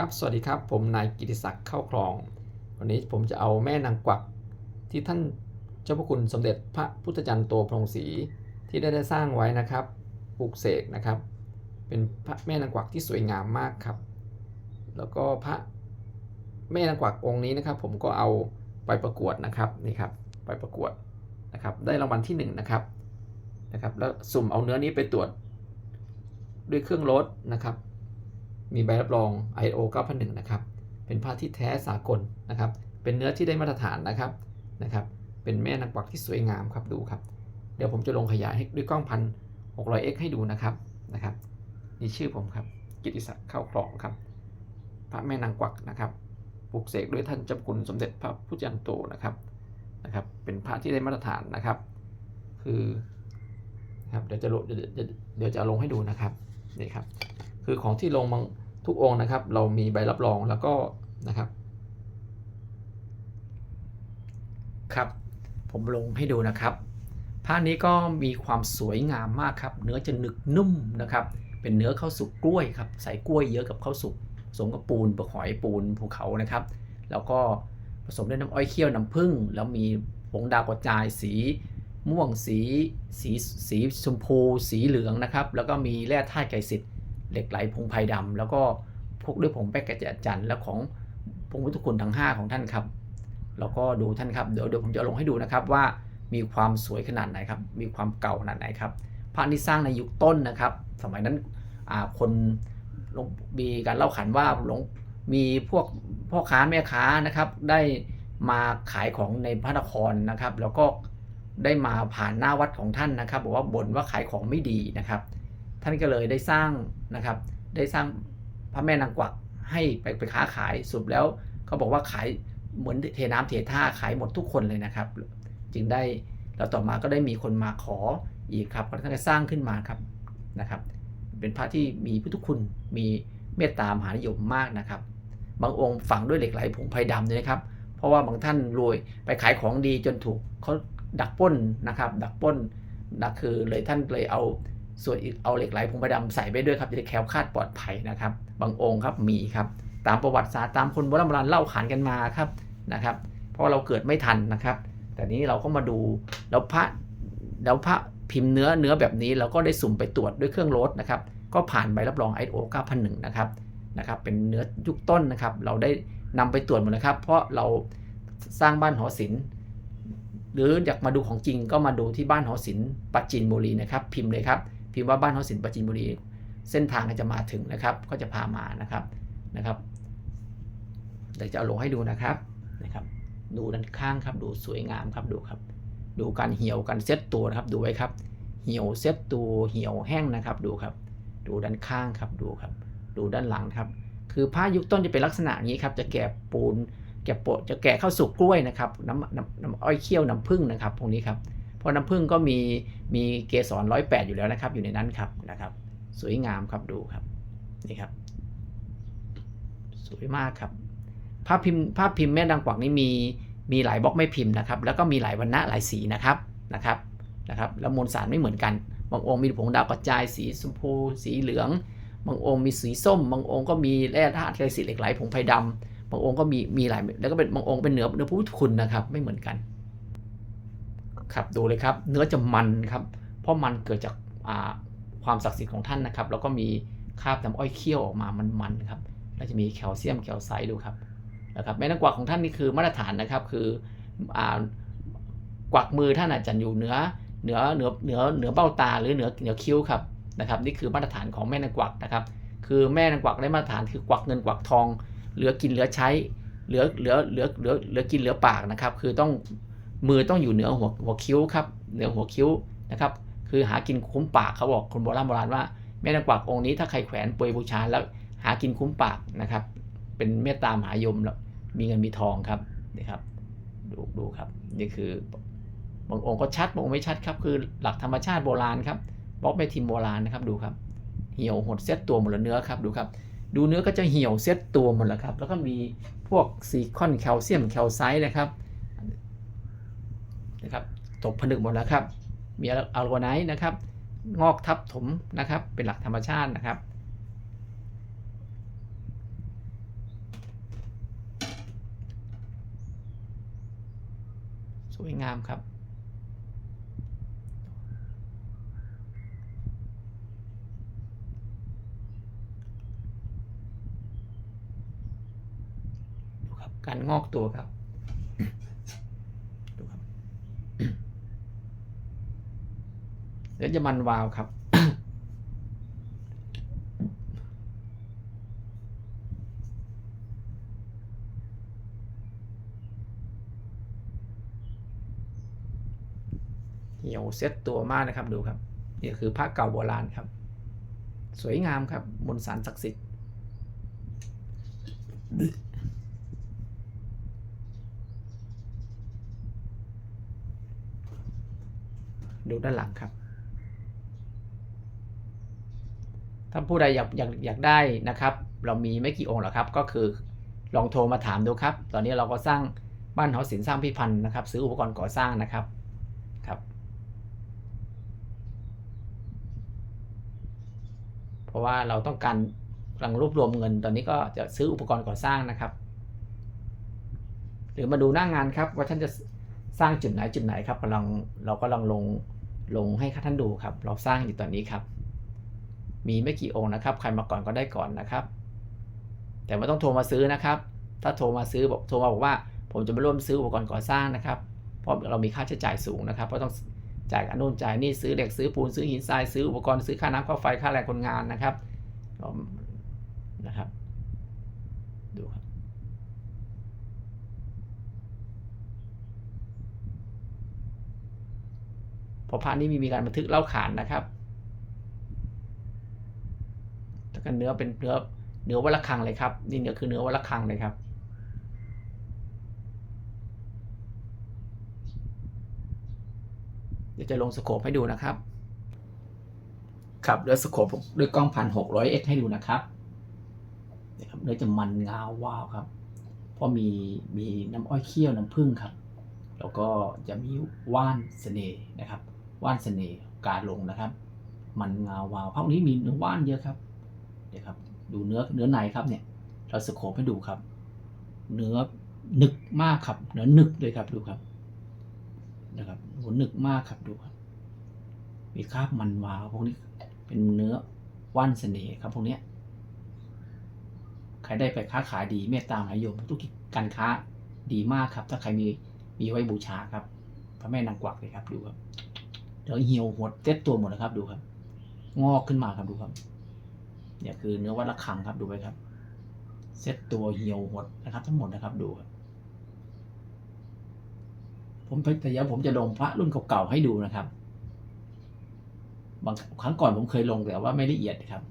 ครับ สวัสดีครับ ผมนายกิติศักดิ์เข้าคลอง วันนี้ผมจะเอาแม่นางกวักที่ท่านเจ้าพระคุณสมเด็จพระพุทธจันทร์โตพระองค์ศรีที่ได้ได้สร้างไว้นะครับปลูกเสกนะครับ เป็นพระแม่นางกวักที่สวยงามมากครับ แล้วก็พระแม่นางกวักองค์นี้นะครับ ผมก็เอาไปประกวดนะครับนี่ครับไปประกวดนะครับ ได้รางวัลที่หนึ่งนะครับนะครับ แล้วสุ่มเอาเนื้อนี้ไปตรวจด้วยเครื่องรถนะครับ มีใบรับรอง ISO 9001 นะครับ เป็นผ้าที่แท้สากลนะครับ เป็นเนื้อที่ได้มาตรฐานนะครับนะครับ เป็นแม่นางกวักที่สวยงามครับดูครับ เดี๋ยวผมจะลงขยายให้ด้วยกล้องพันหกร้อยเอ็กให้ดูนะครับนะครับนี่ชื่อผมครับ กิติศักดิ์เข้าคลองครับ พระแม่นางกวักนะครับปลูกเสกด้วยท่านเจ้าคุณสมเด็จพระพุทธันโตนะครับนะครับ เป็นพระที่ได้มาตรฐานนะครับ คือครับเดี๋ยวจะลงเดี๋ยวจะลงให้ดูนะครับนี่ครับ คือของที่ลงทุกองค์นะครับ เรามีใบรับรองแล้วก็นะครับ ครับ ผมลงให้ดูนะครับผ้านี้ก็มีความสวยงามมากครับ เนื้อจะหนึกนุ่มนะครับ เป็นเนื้อข้าวสุกกล้วยครับ ใส่กล้วยเยอะกับข้าวสุกผสมกับปูนปลาหอยปูนภูเขานะครับ แล้วก็ผสมด้วยน้ำอ้อยเคี่ยวน้ำผึ้งแล้วมีผงดาวกระจายสีม่วงสีสีสีชมพู สีเหลืองนะครับ แล้วก็มีแร่ธาตุไก่สิทธิ์ เหล็กไหลพงไพรดำแล้วก็พกด้วยผงแป้งกระเจดจันทร์และของพงพุทธคุณทั้ง 5 ของท่านครับ แล้วก็ดูท่านครับ เดี๋ยวเดี๋ยวผมจะลงให้ดูนะครับว่ามีความสวยขนาดไหนครับ มีความเก่าขนาดไหนครับพระนี้สร้างในยุคต้นนะครับ สมัยนั้นคนมีการเล่าขานว่าหลวงมีพวกพ่อค้าแม่ค้านะครับได้มาขายของในพระนครนะครับ แล้วก็ได้มาผ่านหน้าวัดของท่านนะครับ บอกว่าบ่นว่าขายของไม่ดีนะครับ ท่านก็เลยได้สร้างนะครับได้สร้างพระแม่นางกวักให้ไปไปค้าขายสรุปแล้วเขาบอกว่าขายเหมือนเทน้ำเทท่าขายหมดทุกคนเลยนะครับ จึงได้แล้วต่อมาก็ได้มีคนมาขออีกครับท่านก็สร้างขึ้นมาครับนะครับ เป็นพระที่มีพุทธคุณมีเมตตามหานิยมมากนะครับ บางองค์ฝังด้วยเหล็กไหลผงไพรดำเลยนะครับ เพราะว่าบางท่านรวยไปขายของดีจนถูกเขาดักป้นนะครับ ดักป้นดักคือเลยท่านเลยเอา ส่วนอีกเอาเหล็กไหลผงไพรดำใส่ไปด้วยครับจะได้แคล้วคลาดปลอดภัยนะครับ บางองค์ครับมีครับตามประวัติศาสตร์ตามคนโบราณโบราณเล่าขานกันมาครับนะครับ เพราะเราเกิดไม่ทันนะครับ แต่นี้เราก็มาดูแล้วพระแล้วพระพิมพ์เนื้อเนื้อแบบนี้เราก็ได้สุ่มไปตรวจด้วยเครื่องโลดนะครับ ก็ผ่านใบรับรอง ISO 9001 นะครับนะครับเป็นเนื้อยุคต้นนะครับ เราได้นำไปตรวจหมดนะครับ เพราะเราสร้างบ้านหอศิลป์หรืออยากมาดูของจริงก็มาดูที่บ้านหอศิลป์ปัจจินบุรีนะครับ พิมพ์เลยครับ พิมพ์ว่าบ้านหอศิลป์ปัจจินบุรี เส้นทางก็จะมาถึงนะครับ ก็จะพามานะครับนะครับเดี๋ยวจะเอาลงให้ดูนะครับนะครับ ดูด้านข้างครับดูสวยงามครับดูครับ ดูการเหี่ยวการเซตตัวนะครับ ดูไว้ครับ เหี่ยวเซตตัวเหี่ยวแห้งนะครับ ดูครับ ดูด้านข้างครับดูครับ ดูด้านหลังครับ คือผ้ายุคต้นจะเป็นลักษณะนี้ครับ จะแกะปูนแกะโปะจะแกะเข้าสุกกล้วยนะครับ น้ำน้ำน้ำอ้อยเคี่ยวน้ำผึ้งนะครับพวกนี้ครับ เพราะน้ำผึ้งก็มีมีเกสรร้อยแปดอยู่แล้วนะครับ อยู่ในนั้นครับนะครับ สวยงามครับดูครับนี่ครับ สวยมากครับ ภาพพิมพ์ภาพพิมพ์แม่ดังกวักนี้มีมีหลายบล็อกไม่พิมพ์นะครับ แล้วก็มีหลายวันณะหลายสีนะครับนะครับนะครับ แล้วมวลสารไม่เหมือนกัน บางองค์มีผงดาวกระจายสีชมพู สีเหลือง บางองค์มีสีส้ม บางองค์ก็มีแร่ธาตุไกรสิเหล็กไหลผงไพรดำบางองค์ก็มีมีหลายแล้วก็เป็นบางองค์เป็นเหนือเนื้อพุทธคุณนะครับ ไม่เหมือนกัน ครับดูเลยครับ เนื้อจะมันครับ เพราะมันเกิดจากความศักดิ์สิทธิ์ของท่านนะครับ แล้วก็มีคราบน้ำอ้อยเคี่ยวออกมามันๆครับแล้วจะมีแคลเซียมแคลไซด์ดูครับนะครับแม่นางกวักของท่านนี่คือมาตรฐานนะครับ คืออกวักมือท่านอาจจะอยู่เหนือเหนือเหนือเหนือเหนือเบ้าตาหรือเหนือเหนือคิ้วครับนะครับ นี่คือมาตรฐานของแม่นางกวักนะครับ คือแม่นางกวักได้มาตรฐานคือกวักเงินกวักทอง เหลือกินเหลือใช้ เหลือเหลือเหลือเหลือเหลือกินเหลือปากนะครับ คือต้อง มือต้องอยู่เหนือหัวหัวคิ้วครับ เหนือหัวคิ้วนะครับ คือหากินคุ้มปากเขาบอกคนโบราณโบราณว่าแม่นางกวักองค์นี้ถ้าใครแขวนปวยบูชาแล้วหากินคุ้มปากนะครับ เป็นเมตตามหายมแล้วมีเงินมีทองครับนี่ครับ ดูดูครับนี่คือบางองค์ก็ชัดบางองค์ไม่ชัดครับคือหลักธรรมชาติโบราณครับบล็อกแม่ทิมโบราณนะครับดูครับ เหี่ยวหดเซตตัวหมดแล้วเนื้อครับดูครับดูเนื้อก็จะเหี่ยวเซตตัวหมดแล้วครับ แล้วก็มีพวกซีคอนแคลเซียมแคลไซด์นะครับ ตกผลึกหมดแล้วครับ มีอัลโกไนท์นะครับ งอกทับถมนะครับ เป็นหลักธรรมชาตินะครับ สวยงามครับการงอกตัวครับ เดี๋ยวจะมันวาวครับ เหี่ยวเซ็ตตัวมากนะครับดูครับนี่คือพระเก่าโบราณครับ สวยงามครับมนสารศักดิ์สิทธิ์ดูด้านหลังครับ ถ้าผู้ใดอยากอยากอยากได้นะครับ เรามีไม่กี่องค์หรอกครับ ก็คือลองโทรมาถามดูครับ ตอนนี้เราก็สร้างบ้านหอศิลป์สร้างพิพันธ์นะครับ ซื้ออุปกรณ์ก่อสร้างนะครับครับ เพราะว่าเราต้องการกำลังรวบรวมเงิน ตอนนี้ก็จะซื้ออุปกรณ์ก่อสร้างนะครับ หรือมาดูหน้างงานครับ ว่าท่านจะสร้างจุดไหนจุดไหนครับกำลังเราก็ลองลงลงให้ท่านดูครับ เราสร้างอยู่ตอนนี้ครับ มีไม่กี่องค์นะครับ ใครมาก่อนก็ได้ก่อนนะครับ แต่ไม่ต้องโทรมาซื้อนะครับ ถ้าโทรมาซื้อบอกโทรมาบอกว่า ผมจะมาร่วมซื้ออุปกรณ์ก่อสร้างนะครับ เพราะเรามีค่าใช้จ่ายสูงนะครับ เพราะต้องจ่ายอันนู้นจ่ายนี่ซื้อเหล็กซื้อปูนซื้อหินทรายซื้ออุปกรณ์ซื้อค่าน้ำค่าไฟค่าแรงคนงานนะครับก็นะครับ ดูครับพอพระนี้มีมีการบันทึกเล่าขานนะครับ แล้ว ก็เนื้อเป็นเนื้อเนื้อวัลคังเลยครับ นี่เนื้อคือเนื้อวัลคังเลยครับ เดี๋ยวจะลงสโคปให้ดูนะครับ ครับเดี๋ยวสโคปด้วยกล้องพันหกร้อยเอ็กให้ดูนะครับนี่ครับเนื้อจะมันงาววาวครับเพราะมีมีน้ำอ้อยเคี่ยวน้ำผึ้งครับ แล้วก็จะมีว่านเสน่ห์นะครับ ว่านเสน่ห์การลงนะครับ มันงาววาวภาคนี้มีเนื้อว่านเยอะครับ เดี๋ยวครับดูเนื้อเนื้อในครับเนี่ยเราสโคปให้ดูครับ เนื้อหนึกมากครับเนื้อหนึกเลยครับดูครับนะครับโหหนึกมากครับดูครับ มีคราบมันวาวพวกนี้เป็นเนื้อว่านเสน่ห์ครับพวกเนี้ยใครได้ไปค้าขายดีเมตตามหานิยมธุรกิจการค้าดีมากครับ ถ้าใครมีมีไว้บูชาครับ พระแม่นางกวักเลยครับดูครับเดี๋ยวเหี่ยวหดเต็ดตัวหมดนะครับดูครับ งอกขึ้นมาครับดูครับ เนี่ยคือเนื้อวัดระฆังครับดูไว้ครับ เซ็ตตัวเหี่ยวหดนะครับ ทั้งหมดนะครับดูครับผมแต่เดี๋ยวผมจะลงพระรุ่นเก่าๆให้ดูนะครับ บางครั้งก่อนผมเคยลงแต่ว่าไม่ละเอียดครับ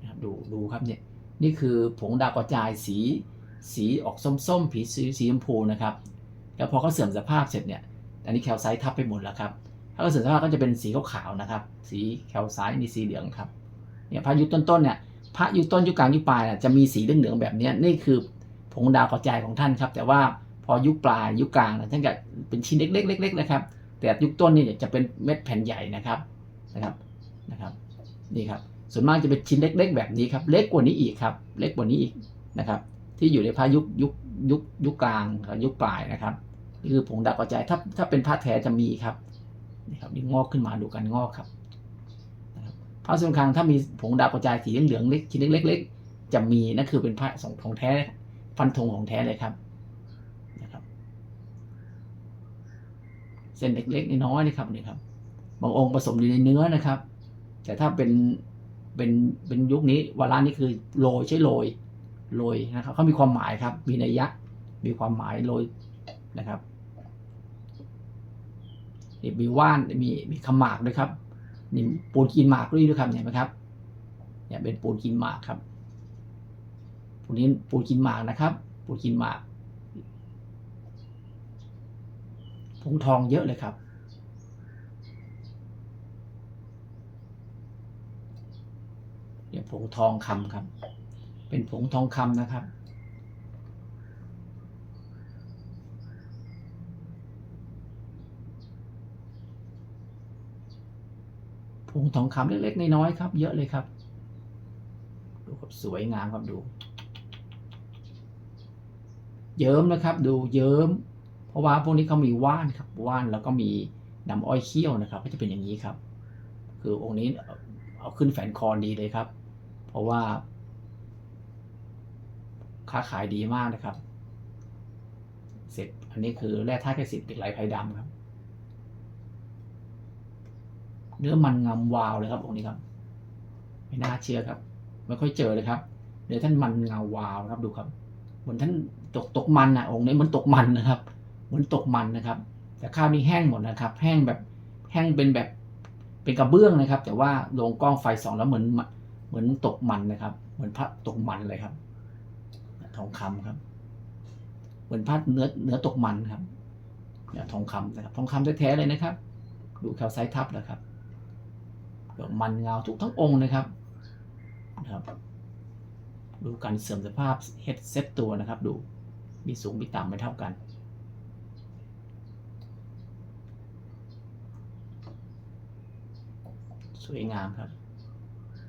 นะครับ ดูดูครับเนี่ย นี่คือผงดาวกระจายสีสีออกส้มๆผีสีสีชมพูนะครับ แล้วพอเขาเสื่อมสภาพเสร็จเนี่ย อันนี้แคลไซต์ทับไปหมดแล้วครับ ถ้าเขาเสื่อมสภาพก็จะเป็นสีขาวๆนะครับ สีแคลไซต์นี่สีเหลืองครับ เนี่ยพระยุคต้นๆเนี่ยพระยุคต้นยุคกลางยุคปลายน่ะจะมีสีเหลืองๆแบบนี้นี่คือผงดาวกระจายของท่านครับ แต่ว่าพอยุคปลายยุคกลางน่ะท่านก็เป็นชิ้นเล็กๆเล็กๆนะครับ แต่ยุคต้นนี่จะเป็นเม็ดแผ่นใหญ่นะครับนะครับนะครับนี่ครับส่วนมากจะเป็นชิ้นเล็ก ๆ แบบนี้ครับ เล็กกว่านี้อีกครับ เล็กกว่านี้อีกนะครับ ที่อยู่ในพระยุคยุคยุคยุคกลางกับยุคปลายนะครับนี่คือผงดาวกระจายถ้าถ้าเป็นพระแท้จะมีครับนี่ครับนี่งอกขึ้นมาดูกันงอกครับ ครับพระสงครามถ้ามีผงดาวกระจายสีเหลืองๆเล็กชิ้นเล็กๆจะมีนั่นคือเป็นพระสงของแท้ฟันธงของแท้เลยครับนะครับ เส้นเล็กๆน้อยๆนี่ครับนี่ครับบางองค์ผสมอยู่ในเนื้อนะครับ แต่ถ้าเป็นเป็นเป็นยุคนี้วาระนี้คือโรยใช่โรยโรยนะครับเขามีความหมายครับ มีนัยยะมีความหมายโรยนะครับมีว่านมีมีขมากด้วยครับ นี่ปูนกินหมากด้วยด้วยครับเห็นไหมครับ เนี่ยเป็นปูนกินหมากครับปูนนี้ปูนกินหมากนะครับ ปูนกินหมากผงทองเยอะเลยครับ เนี่ยผงทองคำครับ เป็นผงทองคำนะครับ ผงทองคำเล็กๆน้อยๆครับ เยอะเลยครับ ดูครับสวยงามครับดู เยิ้มนะครับ ดูเยิ้ม เพราะว่าพวกนี้เขามีว่านครับว่านแล้วก็มีน้ำอ้อยเคี่ยวนะครับ ก็จะเป็นอย่างนี้ครับ คือองค์นี้เอาขึ้นแฝนคอดีเลยครับ เพราะว่า ค้าขายดีมากนะครับ เสร็จอันนี้คือแร่ธาตุแคลเซียมเหล็กไหลไพดำครับ เนื้อมันงามวาวเลยครับองค์นี้ครับ ไม่น่าเชื่อครับ ไม่ค่อยเจอเลยครับเนื้อท่านมันเงาวาวครับดูครับเหมือนท่านตกตกมันนะองค์นี้เหมือนตกมันนะครับเหมือนตกมันนะครับ แต่ข้าวนี้แห้งหมดนะครับ แห้งแบบแห้งเป็นแบบเป็นกระเบื้องนะครับ แต่ว่าลงกล้องไฟส่องแล้วเหมือนเหมือนตกมันนะครับ เหมือนพระตกมันเลยครับ ทองคำครับ เหมือนพระเนื้อเนื้อตกมันครับเนี่ยทองคำนะครับ ทองคำแท้ๆเลยนะครับ ดูแคลไซทับแล้วครับ มันเงาทุกทั้งองค์นะครับนะครับ ดูการเสื่อมสภาพเฮดเซตตัวนะครับ ดูมีสูงมีต่ำไม่เท่ากันสวยงามครับ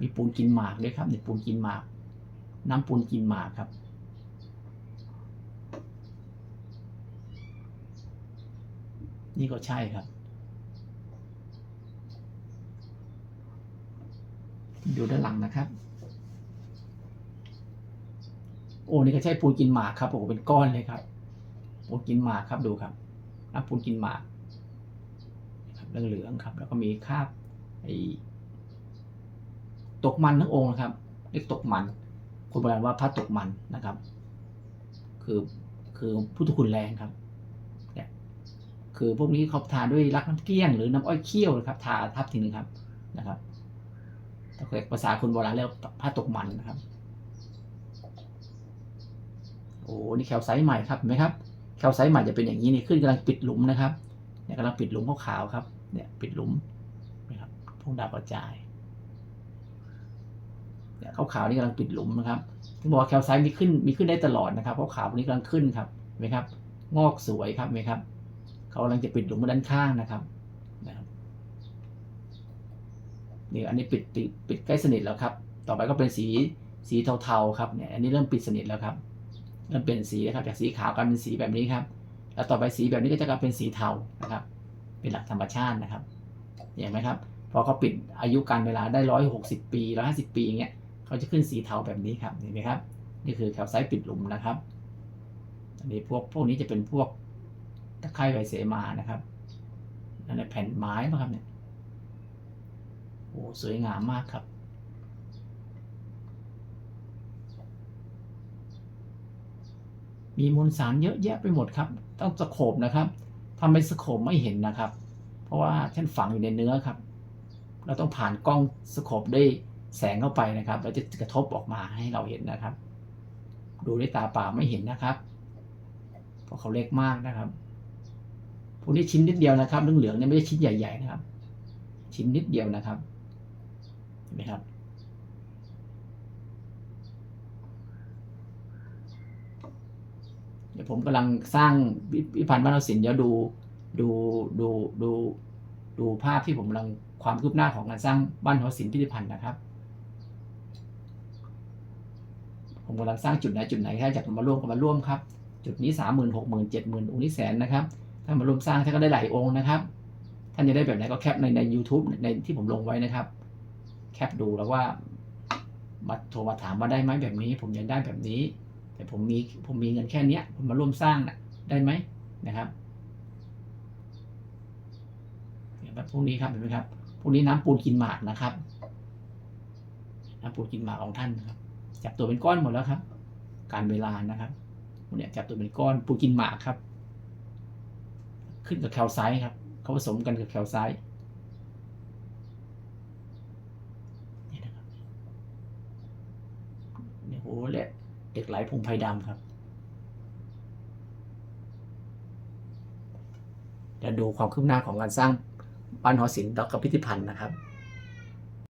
มีปูนกินหมากด้วยครับนี่ปูนกินหมาก น้ำปูนกินหมากครับ นี่ก็ใช่ครับ ดูด้านหลังนะครับ โอ้นี่ก็ใช่ปูนกินหมากครับโอ้เป็นก้อนเลยครับปูนกินหมากครับดูครับน้ำปูนกินหมากครับเหลืองๆครับ แล้วก็มีคราบไอ้ตกมันทั้งองค์นะครับเรียกตกมัน คนโบราณว่าพระตกมันนะครับ คือคือพุทธคุณแรงครับเนี่ยคือพวกนี้เขาทาด้วยรักน้ำเกลี้ยงหรือน้ำอ้อยเคี่ยวนะครับ ทาทับทีนึงครับนะครับ ภาษาคนโบราณเรียกว่าผ้าตกมันนะครับ โอ้นี่แคลไซต์ใหม่ครับเห็นไหมครับแคลไซต์ใหม่จะเป็นอย่างนี้นี่ขึ้นกำลังปิดหลุมนะครับเนี่ยกำลังปิดหลุมขาวๆครับ เนี่ยปิดหลุมนะครับพวกดาวกระจายเนี่ยขาวๆนี่กำลังปิดหลุมนะครับที่บอกว่าแคลไซต์มีขึ้นมีขึ้นได้ตลอดนะครับเพราะขาววกนี้กำลังขึ้นครับเห็นไหมครับ งอกสวยครับเห็นไหมครับเขากำลังจะปิดหลุมด้านข้างนะครับ นี่อันนี้ปิดปิดปิดใกล้สนิทแล้วครับ ต่อไปก็เป็นสีสีเทาๆครับเนี่ยอันนี้เริ่มปิดสนิทแล้วครับเริ่มเปลี่ยนสีนะครับจากสีขาวกลายเป็นสีแบบนี้ครับ แล้วต่อไปสีแบบนี้ก็จะกลายเป็นสีเทานะครับ เป็นหลักธรรมชาตินะครับเห็นไหมครับพอเขาปิดอายุการเวลาได้ร้อยหกสิบปีร้อยห้าสิบปีอย่างเงี้ยเขาจะขึ้นสีเทาแบบนี้ครับเห็นไหมครับ นี่คือแคลไซต์ปิดหลุมนะครับอันนี้พวกพวกนี้จะเป็นพวกตะไคร้ไวเสมานะครับนั่นแหละแผ่นไม้ป่ะครับเนี่ย อ้สวยงามมากครับ มีมวลสารเยอะแยะไปหมดครับ ต้องสโคบนะครับทำไมสโคบไม่เห็นนะครับ เพราะว่าท่านฝังอยู่ในเนื้อครับ เราต้องผ่านกล้องสโคบด้วยแสงเข้าไปนะครับเราจะกระทบออกมาให้เราเห็นนะครับ ดูด้วยตาเปล่าไม่เห็นนะครับ เพราะเขาเล็กมากนะครับพวกนี้ชิ้นนิดเดียวนะครับเหลืองๆเนี่ยไม่ใช่ชิ้นใหญ่ ๆ นะครับ ชิ้นนิดเดียวนะครับ เห็นไหมครับ เดี๋ยวผมกำลังสร้างพิพิธภัณฑ์บ้านเราศิลป์เดี๋ยวดูดูดูดูดูภาพที่ผมกำลังความคืบหน้าของการสร้างบ้านหอศิลป์พิพิธภัณฑ์นะครับ ผมกำลังสร้างจุดไหนจุดไหนถ้าอยากมาร่วมก็มาร่วมครับ จุดนี้สามหมื่นหกหมื่นเจ็ดหมื่นองค์นี้แสนนะครับ ถ้ามาร่วมสร้างท่านก็ได้หลายองค์นะครับ ท่านจะได้แบบไหนก็แคปในใน u t u b e ในที่ผมลงไว้นะครับ แคปดูแล้วว่ามาโทรมาถามว่าได้ไหมแบบนี้ ผมอยากได้แบบนี้ แต่ผมมีผมมีเงินแค่เนี้ยผมมาร่วมสร้างนะได้ไหมนะครับเนี่ยแบบพวกนี้ครับเห็นไหมครับพวกนี้น้ำปูนกินหมากนะครับ น้ำปูนกินหมากของท่านนะครับ จับตัวเป็นก้อนหมดแล้วครับ การเวลานะครับพวกเนี้ยจับตัวเป็นก้อนปูนกินหมากครับ ขึ้นกับแคลไซต์ครับเขาผสมกันกับแคลไซต์นี่นะครับ เนี่ยโอ้โหละเด็กไหลพงไพดำครับจะดูความคืบหน้าของการสร้างบ้านหอศิลป์และพิพิธภัณฑ์นะครับ